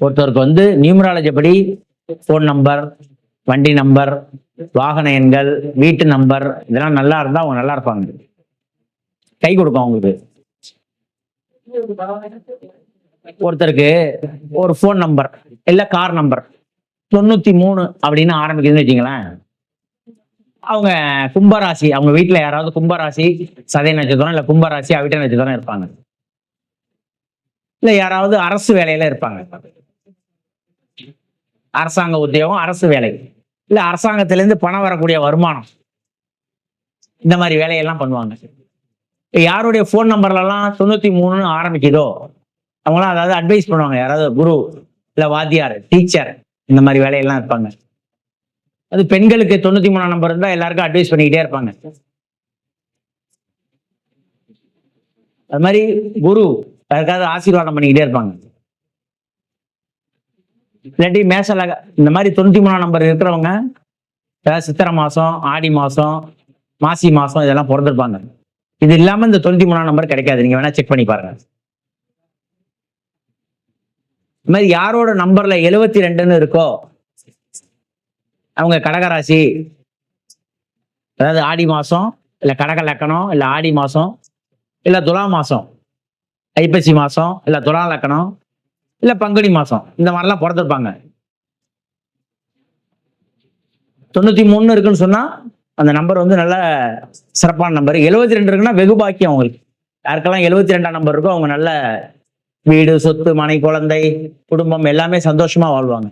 ஒருத்தருக்கு வந்து நியூமராலஜி படி ஃபோன் நம்பர் வண்டி நம்பர் வாகன எண்கள் வீட்டு நம்பர் இதெல்லாம் நல்லா இருந்தா அவங்க நல்லா இருப்பாங்க. கை கொடுக்கும் அவங்களுக்கு. ஒருத்தருக்கு ஒரு ஃபோன் நம்பர் இல்ல கார் நம்பர் தொண்ணூத்தி மூணு அப்படின்னு ஆரம்பிக்குதுன்னு வச்சுங்களேன் அவங்க கும்பராசி அவங்க வீட்டுல யாராவது கும்பராசி சதய நட்சத்திரம் இல்ல கும்பராசி அவிட்ட நட்சத்திரம் இருப்பாங்க. இல்ல யாராவது அரசு வேலையில இருப்பாங்க. அரசாங்க உத்தியோகம் அரசு வேலை. இல்ல அரசாங்கத்திலேருந்து பணம் வரக்கூடிய வருமானம். இந்த மாதிரி வேலையெல்லாம் பண்ணுவாங்க. இப்ப யாருடைய ஃபோன் நம்பர்லலாம் தொண்ணூத்தி மூணுன்னு ஆரம்பிக்குதோ அவங்களாம் அதாவது அட்வைஸ் பண்ணுவாங்க. யாராவது குரு இல்ல வாத்தியார் டீச்சர் இந்த மாதிரி வேலையெல்லாம் இருப்பாங்க. அது பெண்களுக்கு தொண்ணூத்தி மூணாம் நம்பர் இருந்தா எல்லாருக்கும் அட்வைஸ் பண்ணிக்கிட்டே இருப்பாங்க. அது மாதிரி குரு யாருக்காவது ஆசீர்வாதம் பண்ணிக்கிட்டே இருப்பாங்க. இல்லாட்டி மேசலக இந்த மாதிரி தொண்ணூத்தி மூணாம் நம்பர் இருக்கிறவங்க அதாவது சித்திரை மாசம் ஆடி மாசம் மாசி மாசம் இதெல்லாம் பிறந்திருப்பாங்க. இது இல்லாம இந்த தொண்ணூத்தி மூணாம் நம்பர் கிடைக்காது. நீங்க வேணா செக் பண்ணி பாருங்க. இந்த மாதிரி யாரோட நம்பர்ல எழுவத்தி ரெண்டுன்னு இருக்கோ அவங்க கடகராசி அதாவது ஆடி மாசம் இல்ல கடக லக்கணம் இல்ல ஆடி மாசம் இல்ல துலா மாசம் ஐப்பசி மாசம் இல்ல துலா லக்கணம் இல்ல பங்குனி மாசம். இந்த மாதிரிலாம் பிறந்திருப்பாங்க. தொண்ணூத்தி மூணு இருக்குன்னு சொன்னா அந்த நம்பர் வந்து நல்ல சிறப்பான நம்பர் எழுபத்தி ரெண்டு இருக்குன்னா வெகு பாக்கியம் அவங்களுக்கு. யாருக்கெல்லாம் எழுபத்தி ரெண்டாம் நம்பர் இருக்கோ அவங்க நல்ல வீடு சொத்து மனை குழந்தை குடும்பம் எல்லாமே சந்தோஷமா வாழ்வாங்க.